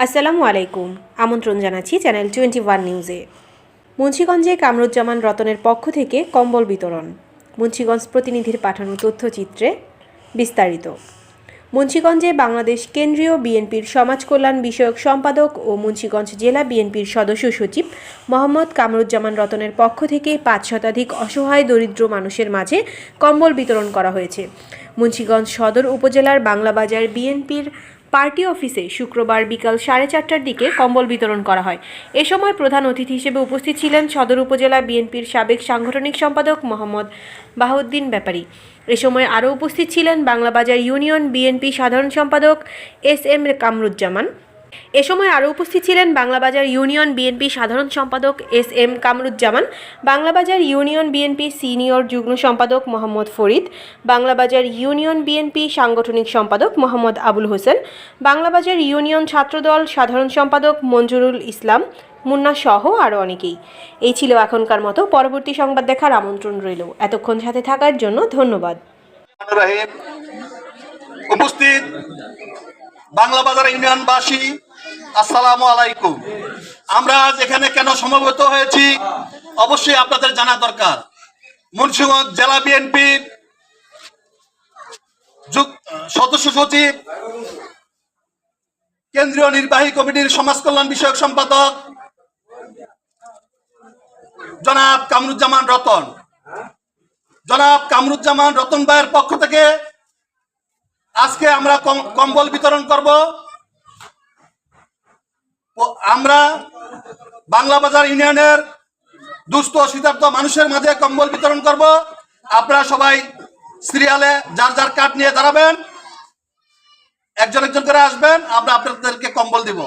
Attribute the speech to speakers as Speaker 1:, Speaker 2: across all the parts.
Speaker 1: আসসালামু আলাইকুম। আমন্ত্রণ জানাচ্ছি চ্যানেল টোয়েন্টি ওয়ান নিউজে। মুন্সীগঞ্জে কামরুজ্জামান রতনের পক্ষ থেকে কম্বল বিতরণ। মুন্সীগঞ্জ প্রতিনিধির পাঠানো তথ্যচিত্রে বিস্তারিত। মুন্সীগঞ্জে বাংলাদেশ কেন্দ্রীয় বিএনপির সমাজ কল্যাণ বিষয়ক সম্পাদক ও মুন্সীগঞ্জ জেলা বিএনপির সদস্য সচিব মোহাম্মদ কামরুজ্জামান রতনের পক্ষ থেকে পাঁচ শতাধিক অসহায় দরিদ্র মানুষের মাঝে কম্বল বিতরণ করা হয়েছে। মুন্সীগঞ্জ সদর উপজেলার বাংলাবাজার বিএনপির পার্টি অফিসে শুক্রবার বিকাল সাড়ে চারটার দিকে কম্বল বিতরণ করা হয়। এ সময় প্রধান অতিথি হিসেবে উপস্থিত ছিলেন সদর উপজেলা বিএনপির সাবেক সাংগঠনিক সম্পাদক মোহাম্মদ বাহাউদ্দিন ব্যাপারী। এ সময় আরও উপস্থিত ছিলেন বাংলাবাজার ইউনিয়ন বিএনপি সাধারণ সম্পাদক এস এম কামরুজ্জামান। এ সময় আরও উপস্থিত ছিলেন বাংলাবাজার ইউনিয়ন বিএনপি সাধারণ সম্পাদক S M Kamruzzaman, Banglabazar union BNP senior যুগ্ম সম্পাদক মোহাম্মদ ফরিদ, বাংলাবাজার ইউনিয়ন বিএনপি সাংগঠনিক সম্পাদক মোহাম্মদ আবুল হোসেন, বাংলাবাজার ইউনিয়ন ছাত্রদল সাধারণ সম্পাদক মঞ্জুরুল ইসলাম, মুন্না সহ আরও অনেকেই। এই ছিল এখনকার মতো, পরবর্তী সংবাদ দেখার আমন্ত্রণ রইল। এতক্ষণ সাথে থাকার জন্য ধন্যবাদ।
Speaker 2: উপস্থিত বাংলা বাজার ইউনিয়নবাসী আসসালামু আলাইকুম। আমরা আজ এখানে কেন সমবেত হয়েছি? অবশ্যই আপনাদের জানা দরকার। মুন্সিগঞ্জ জেলা বিএনপির সদস্য সচিব, কেন্দ্রীয় নির্বাহী কমিটির সমাজ কল্যাণ বিষয়ক সম্পাদক, জনাব কামরুজ্জামান রতন। জনাব কামরুজ্জামান রতন ভাইয়ের পক্ষ থেকে আজকে আমরা কম- কম্বল বিতরণ করব। আমরা বাংলা বাজার ইউনিয়নের দুস্থ শীতার্থ মানুষের মাঝে কম্বল বিতরণ করব। আপনারা সবাই সিরিয়ালে যার যার কার্ড নিয়ে দাঁড়াবেন, একজন একজন করে আসবেন, আমরা আপনাদেরকে কম্বল দিব।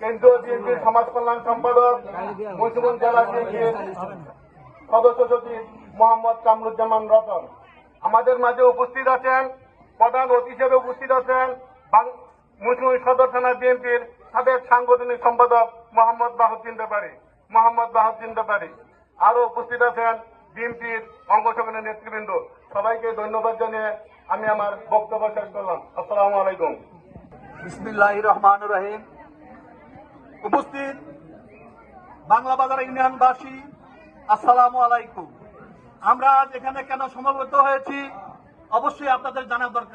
Speaker 3: কেন্দ্রীয় বিএনপির সমাজ কল্যাণ সম্পাদক মুন্সিগঞ্জ জেলা বিএনপির সদস্য সচিব মোহাম্মদ কামরুজ্জামান রতন। আমাদের মাঝে উপস্থিত আছেন প্রধান অতিথি হিসেবে উপস্থিত আছেন মুন্সিগঞ্জ সদর থানা বিএনপির সাবেক সাংগঠনিক সম্পাদক মোহাম্মদ বাহুদ্দিন ব্যাপারী। মোহাম্মদ বাহুদ্দিন ব্যাপারী। আরও উপস্থিত আছেন বিএনপির অঙ্গ সংগঠনের নেতৃবৃন্দ, সবাইকে ধন্যবাদ জানিয়ে আমি আমার বক্তব্য শেষ করলাম। আসসালামু আলাইকুম।
Speaker 2: বিসমিল্লাহ রহমান রহিম। উপস্থিত বাংলা বাজার ইউনিয়নবাসী, আসসালামু আলাইকুম। আমরা আজ এখানে কেন সমবেত হয়েছি, অবশ্যই আপনাদের জানা দরকার।